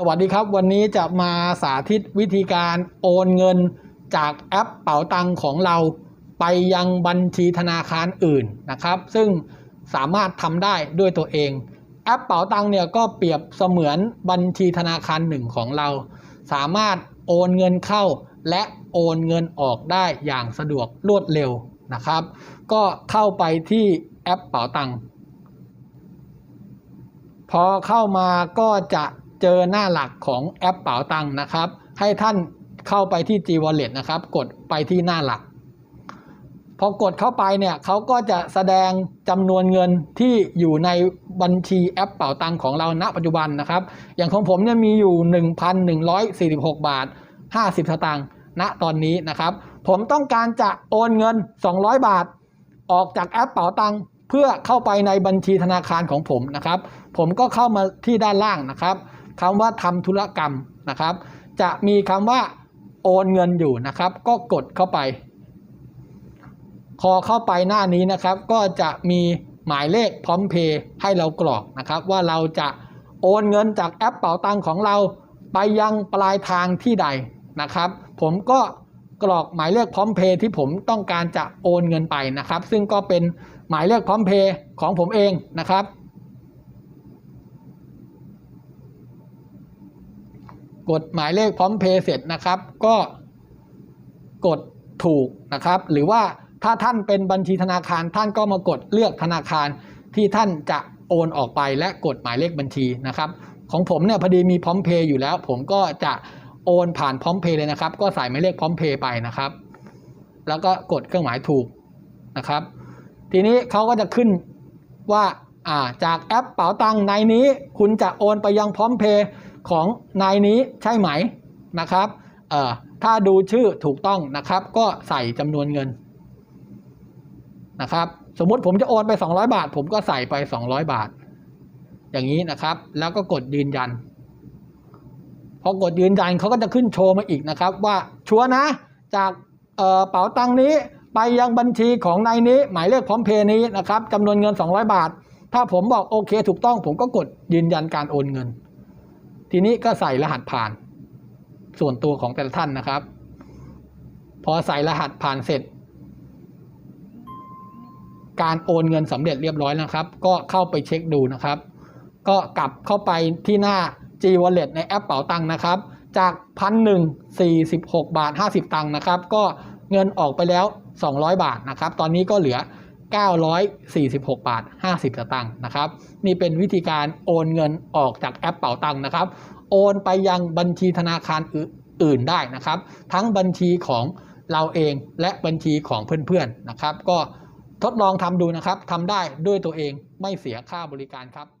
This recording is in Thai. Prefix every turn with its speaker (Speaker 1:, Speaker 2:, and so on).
Speaker 1: สวัสดีครับ วันนี้จะมาสาธิตวิธีการโอนเงินจากแอปเป๋าตังของเรา ไปยังบัญชีธนาคารอื่นนะครับ ซึ่งสามารถทำได้ด้วยตัวเอง แอปเป๋าตังเนี่ยก็เปรียบเสมือนบัญชีธนาคารหนึ่งของเรา สามารถโอนเงินเข้า และโอนเงินออกได้อย่างสะดวกรวดเร็วนะครับ ก็เข้าไปที่แอปเป๋าตังพอเข้ามาก็จะ เจอหน้าหลักของแอปเป๋าตังนะครับ ให้ท่านเข้าไปที่ G Wallet นะครับ กดไปที่หน้าหลัก พอกดเข้าไปเนี่ยเขาก็จะแสดงจำนวนเงินที่อยู่ในบัญชีแอปเป๋าตังของเราณปัจจุบันนะครับ อย่างของผมเนี่ยมีอยู่ 1,146 บาท 50สตางค์ณตอนนี้นะครับ ผมต้องการจะโอนเงิน 200 บาท ออกจากแอปเป๋าตังเพื่อเข้าไปในบัญชีธนาคารของผมนะครับ ผมก็เข้ามาที่ด้านล่างนะครับ คำว่าทำธุรกรรมนะครับ จะมีคำว่าโอนเงินอยู่นะครับ ก็กดเข้าไป พอเข้าไปหน้านี้นะครับ ก็จะมีหมายเลขพร้อมเพย์ให้เรากรอกนะครับ ว่าเราจะโอนเงินจากแอปเป๋าตังของเราไปยังปลายทางที่ใดนะครับ ผมก็กรอกหมายเลขพร้อมเพย์ที่ผมต้องการจะโอนเงินไปนะครับ ซึ่งก็เป็นหมายเลขพร้อมเพย์ของผมเองนะครับ กดหมายเลขพร้อมเพย์เสร็จนะครับ ก็กดถูกนะครับ หรือว่าถ้าท่านเป็นบัญชีธนาคารท่านก็มากดเลือกธนาคารที่ท่านจะโอนออกไปและกดหมายเลขบัญชีนะครับ ของผมเนี่ยพอดีมีพร้อมเพย์อยู่แล้ว ผมก็จะโอนผ่านพร้อมเพย์เลยนะครับ ก็ใส่หมายเลขพร้อมเพย์ไปนะครับ แล้วก็กดเครื่องหมายถูกนะครับ ทีนี้เขาก็จะขึ้นว่าาจากแอปเป๋าตังในนี้ คุณจะโอนไปยังพร้อมเพย์ ของนายนี้ใช่ไหมนะครับถ้าดูชื่อถูกต้องนะครับ ก็ใส่จำนวนเงินนะครับ สมมติผมจะโอนไป 200 บาท ผมก็ใส่ไป 200 บาท อย่างนี้นะครับ แล้วก็กดยืนยัน พอกดยืนยันเขาก็จะขึ้นโชว์มาอีกนะครับ ว่าชัวนะจากเอ่อเป๋าตังนี้ไปยังบัญชีของนายนี้ หมายเลขพร้อมเพย์นี้นะครับจำนวนเงิน 200 บาท ถ้าผมบอกโอเค ถูกต้อง ผมก็กดยืนยันการโอนเงิน ทีนี้ก็ใส่รหัสผ่าน ส่วนตัวของแต่ละท่านนะครับ พอใส่รหัสผ่านเสร็จ การโอนเงินสำเร็จเรียบร้อยนะครับ ก็เข้าไปเช็คดูนะครับ ก็กลับเข้าไปที่หน้า G Wallet ในแอปเป๋าตังค์นะครับ จากพันหนึ่งสี่สิบหกบาทห้าสิบตังค์นะครับ ก็เงินออกไปแล้ว 200 บาทนะครับ ตอนนี้ก็เหลือ 946 บาท 50 สตางค์นะครับ นี่เป็นวิธีการโอนเงินออกจากแอปเป๋าตังค์นะครับ โอนไปยังบัญชีธนาคารอื่นได้นะครับ ทั้งบัญชีของเราเองและบัญชีของเพื่อนๆนะครับ ก็ทดลองทำดูนะครับทำได้ด้วยตัวเองไม่เสียค่าบริการครับ